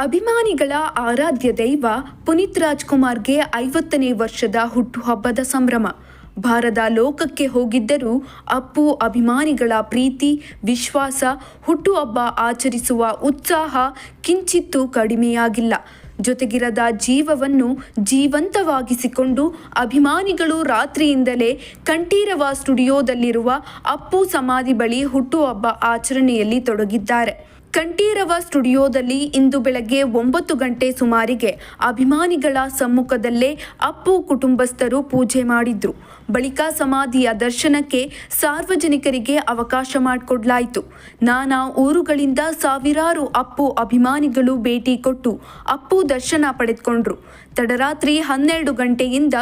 ಅಭಿಮಾನಿಗಳ ಆರಾಧ್ಯ ದೈವ ಪುನೀತ್ ರಾಜ್ಕುಮಾರ್ಗೆ ಐವತ್ತನೇ ವರ್ಷದ ಹುಟ್ಟುಹಬ್ಬದ ಸಂಭ್ರಮ. ಭಾರದ ಲೋಕಕ್ಕೆ ಹೋಗಿದ್ದರೂ ಅಪ್ಪು, ಅಭಿಮಾನಿಗಳ ಪ್ರೀತಿ, ವಿಶ್ವಾಸ, ಹುಟ್ಟುಹಬ್ಬ ಆಚರಿಸುವ ಉತ್ಸಾಹ ಕಿಂಚಿತ್ತೂ ಕಡಿಮೆಯಾಗಿಲ್ಲ. ಜೊತೆಗಿರದ ಜೀವವನ್ನು ಜೀವಂತವಾಗಿಸಿಕೊಂಡು ಅಭಿಮಾನಿಗಳು ರಾತ್ರಿಯಿಂದಲೇ ಕಂಠೀರವ ಸ್ಟುಡಿಯೋದಲ್ಲಿರುವ ಅಪ್ಪು ಸಮಾಧಿ ಬಳಿ ಹುಟ್ಟುಹಬ್ಬ ಆಚರಣೆಯಲ್ಲಿ ತೊಡಗಿದ್ದಾರೆ. ಕಂಠೀರವ ಸ್ಟುಡಿಯೋದಲ್ಲಿ ಇಂದು ಬೆಳಗ್ಗೆ ಒಂಬತ್ತು ಗಂಟೆ ಸುಮಾರಿಗೆ ಅಭಿಮಾನಿಗಳ ಸಮ್ಮುಖದಲ್ಲೇ ಅಪ್ಪು ಕುಟುಂಬಸ್ಥರು ಪೂಜೆ ಮಾಡಿದ್ರು. ಬಳಿಕ ಸಮಾಧಿಯ ದರ್ಶನಕ್ಕೆ ಸಾರ್ವಜನಿಕರಿಗೆ ಅವಕಾಶ ಮಾಡಿಕೊಡ್ಲಾಯಿತು. ನಾನಾ ಊರುಗಳಿಂದ ಸಾವಿರಾರು ಅಪ್ಪು ಅಭಿಮಾನಿಗಳು ಭೇಟಿ ಕೊಟ್ಟು ಅಪ್ಪು ದರ್ಶನ ಪಡೆದುಕೊಂಡ್ರು. ತಡರಾತ್ರಿ ಹನ್ನೆರಡು ಗಂಟೆಯಿಂದ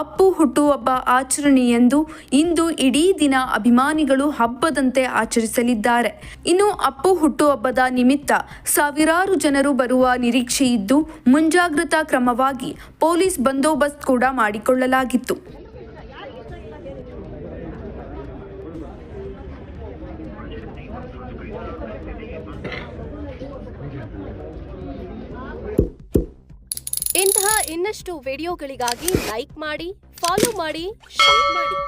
ಅಪ್ಪು ಹುಟ್ಟುಹಬ್ಬ ಆಚರಣೆಯೆಂದು ಇಂದು ಇಡೀ ದಿನ ಅಭಿಮಾನಿಗಳು ಹಬ್ಬದಂತೆ ಆಚರಿಸಲಿದ್ದಾರೆ. ಇನ್ನು ಅಪ್ಪು ಹುಟ್ಟುಹಬ್ಬದ ನಿಮಿತ್ತ ಸಾವಿರಾರು ಜನರು ಬರುವ ನಿರೀಕ್ಷೆ ಇದ್ದು ಮುಂಜಾಗ್ರತಾ ಕ್ರಮವಾಗಿ ಪೊಲೀಸ್ ಬಂದೋಬಸ್ತ್ ಕೂಡ ಮಾಡಿಕೊಳ್ಳಲಾಗಿತ್ತು. ಇಂತಹ ಇನ್ನಷ್ಟು ವಿಡಿಯೋಗಳಿಗಾಗಿ ಲೈಕ್ ಮಾಡಿ, ಫಾಲೋ ಮಾಡಿ, ಶೇರ್ ಮಾಡಿ.